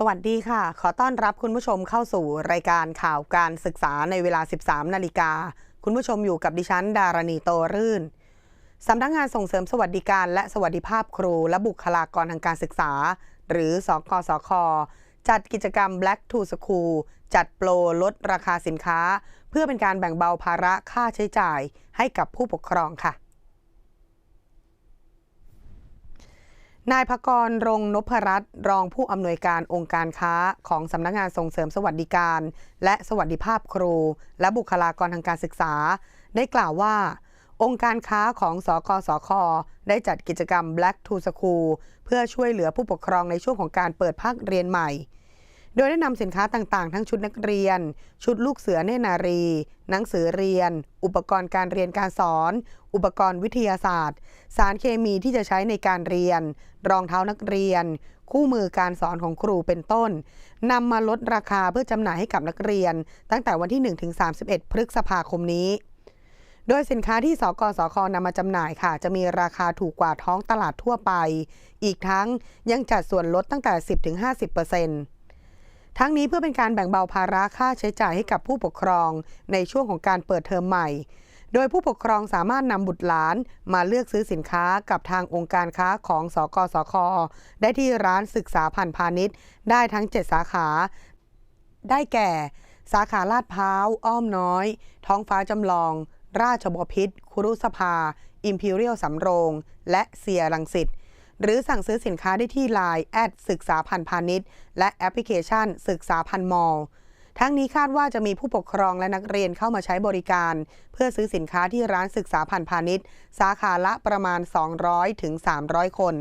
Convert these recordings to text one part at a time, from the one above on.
สวัสดีค่ะ ขอต้อนรับคุณผู้ชมเข้าสู่รายการข่าวการศึกษาในเวลา 13 นาฬิกา คุณผู้ชมอยู่กับดิฉัน ดารณีโตรื่น สำนักงงานส่งเสริมสวัสดิการ และสวัสดิภาพครู และบุคลากรทางการศึกษา หรือสกสค จัดกิจกรรม Black to School จัดโปรลดราคาสินค้า เพื่อเป็นการแบ่งเบาภาระค่าใช้จ่ายให้กับผู้ปกครองค่ะ นายพกรรงนพรัตน์รองผู้อำนวยการองค์การค้าของสำนักงานส่งเสริมสวัสดิการ และสวัสดิภาพครู และบุคลากรทางการศึกษา ได้กล่าวว่า องค์การค้าของสกสค ได้จัดกิจกรรม Black to School เพื่อช่วยเหลือผู้ปกครองในช่วงของการเปิดภาคเรียนใหม่ โดยได้นำสินค้าต่างๆ ทั้งชุดนักเรียน ชุดลูกเสือเนนารี หนังสือเรียน อุปกรณ์การเรียนการสอน อุปกรณ์วิทยาศาสตร์ สารเคมีที่จะใช้ในการเรียน รองเท้านักเรียน คู่มือการสอนของครูเป็นต้นนำมาลดราคาเพื่อจำหน่ายให้กับนักเรียน ตั้งแต่วันที่ 1-31 พฤษภาคมนี้โดยสินค้าที่สกสคนำมาจำหน่ายค่ะ จะมีราคาถูกกว่าท้องตลาดทั่วไป อีกทั้งยังจัดส่วนลดตั้งแต่ 10-50% ทั้งนี้เพื่อเป็นการแบ่งเบาภาระค่าใช้จ่ายให้กับผู้ปกครองในช่วงของการเปิดเทอมใหม่ โดยผู้ปกครองสามารถนำบุตรหลานมาเลือกซื้อสินค้ากับทางองค์การค้าของสกสค ได้ที่ร้านศึกษาพันธพาณิชย์ ได้ทั้ง 7 สาขา ได้แก่ สาขาลาดพร้าว อ้อมน้อย ท้องฟ้าจำลอง ราชบพิษคุรุสภา อิมพีเรียลสำโรง และเซียรังสิต หรือสั่งซื้อสินค้าได้ที่ Line แอดศึกษาพันพาณิชย์และแอปพลิเคชัน ศึกษาพันมอลทั้งนี้คาดว่าจะมีผู้ปกครองและนักเรียนเข้ามาใช้บริการ เพื่อซื้อสินค้าที่ร้านศึกษาพันพาณิชย์ สาขาละประมาณ 200ถึง300 คน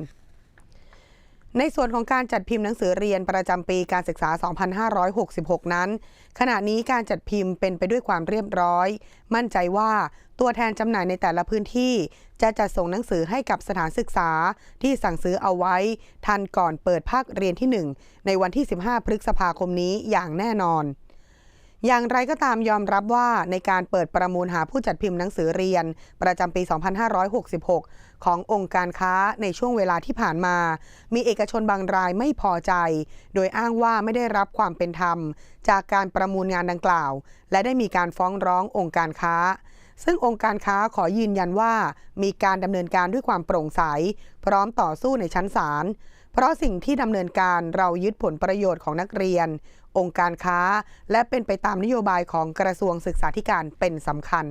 ในส่วนของการจัดพิมพ์หนังสือเรียนประจำปีการศึกษา 2566 นั้น ขณะนี้การจัดพิมพ์เป็นไปด้วยความเรียบร้อย มั่นใจว่าตัวแทนจำหน่ายในแต่ละพื้นที่ จะจัดส่งหนังสือให้กับสถานศึกษาที่สั่งซื้อเอาไว้ ทันก่อนเปิดภาคเรียนที่ 1 ในวันที่ 15 พฤษภาคมนี้อย่างแน่นอน อย่างไรก็ตามยอมรับว่าในการเปิดประมูลหาผู้จัดพิมพ์หนังสือเรียน ประจำปี 2566 ขององค์การค้าในช่วงเวลาที่ผ่านมา มีเอกชนบางรายไม่พอใจ โดยอ้างว่าไม่ได้รับความเป็นธรรม จากการประมูลงานดังกล่าว และได้มีการฟ้องร้ององค์การค้า ซึ่งองค์การค้าขอยืนยันว่า มีการดำเนินการด้วยความโปร่งใส พร้อมต่อสู้ในชั้นศาล เพราะสิ่งที่ดำเนินการเรายึดผลประโยชน์ของนักเรียน องค์การค้า และเป็นไปตามนโยบายของกระทรวงศึกษาธิการเป็นสำคัญ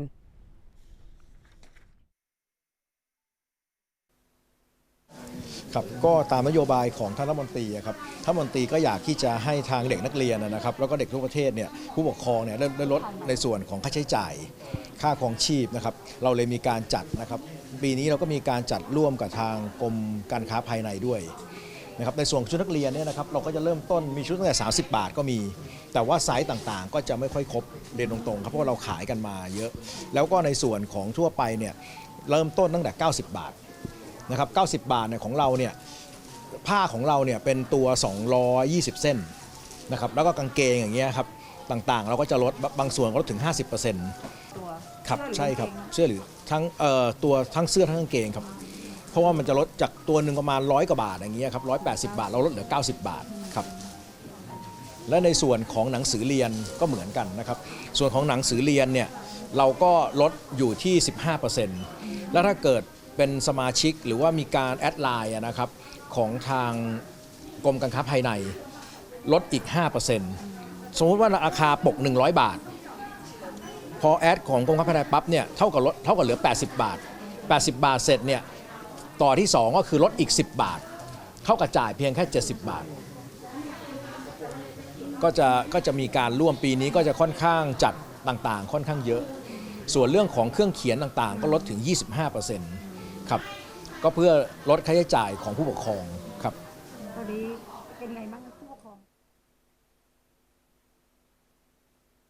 ครับก็ตามนโยบายของท่านรัฐมนตรีครับท่านรัฐมนตรีก็อยากที่จะให้ทางเด็กนักเรียนนะครับ แล้วก็เด็กทั่วประเทศเนี่ยผู้ปกครองเนี่ยได้ได้ลดในส่วนของค่าใช้จ่าย ค่าครองชีพนะครับ เราเลยมีการจัดนะครับ ปีนี้เราก็มีการจัดร่วมกับทางกรมการค้าภายในด้วย นะครับในส่วนชุดนักเรียนเนี่ยนะครับเราก็จะเริ่มต้นมีชุดตั้งแต่30 บาทก็มี แต่ว่าไซส์ต่างๆ ก็จะไม่ค่อยครบเรียนตรงๆครับเพราะว่าเราขายกันมาเยอะ แล้วก็ในส่วนของทั่วไปเนี่ยเริ่มต้นตั้งแต่ 90 บาทนะครับ90 บาทเนี่ยของเราเนี่ยผ้าของเราเนี่ยเป็นตัว 220 เส้นนะครับแล้วก็กางเกงอย่างเงี้ยครับต่างๆ เราก็จะลดบางส่วนก็ลดถึง 50%ตัวครับเสื้อหรือใช่ครับกางเกงนะเสื้อหรือทั้งเอ่อตัวทั้งเสื้อทั้งกางเกงครับเพ ราะว่ามันจะลดจากตัวหนึ่งประมาณร้อยกว่าบาทอย่างเงี้ยครับร้อยแปดสิบาท เราลดเหลือ 90 บาทครับและในส่วนของหนังสือเรียนก็เหมือนกันนะครับ ส่วนของหนังสือเรียนเนี่ยเราก็ลดอยู่ที่ 15%แล้วถ้าเกิดเป็นสมาชิกหรือว่ามีการแอดไลน์นะครับของทางกรมการค้าภายในลดอีก 5%สมมติว่าราคาปก 100 บาท พอแอดของกรมค้าภายในปั๊บเนี่ยเท่ากับลดเท่ากับเหลือ 80 บาท 80 บาทเสร็จเนี่ย ต่อที่ 2 ก็คือลดอีก 10 บาท เข้ากับจ่ายเพียงแค่ 70 บาท ก็จะก็จะมีการร่วมปีนี้ก็จะค่อนข้างจัดต่างๆ ค่อนข้างเยอะ ส่วนเรื่องของเครื่องเขียนต่างๆ ก็ลดถึง 25%ครับก็เพื่อลดค่าใช้จ่ายของผู้ปกครองครับตอนนี้เป็นไงบ้าง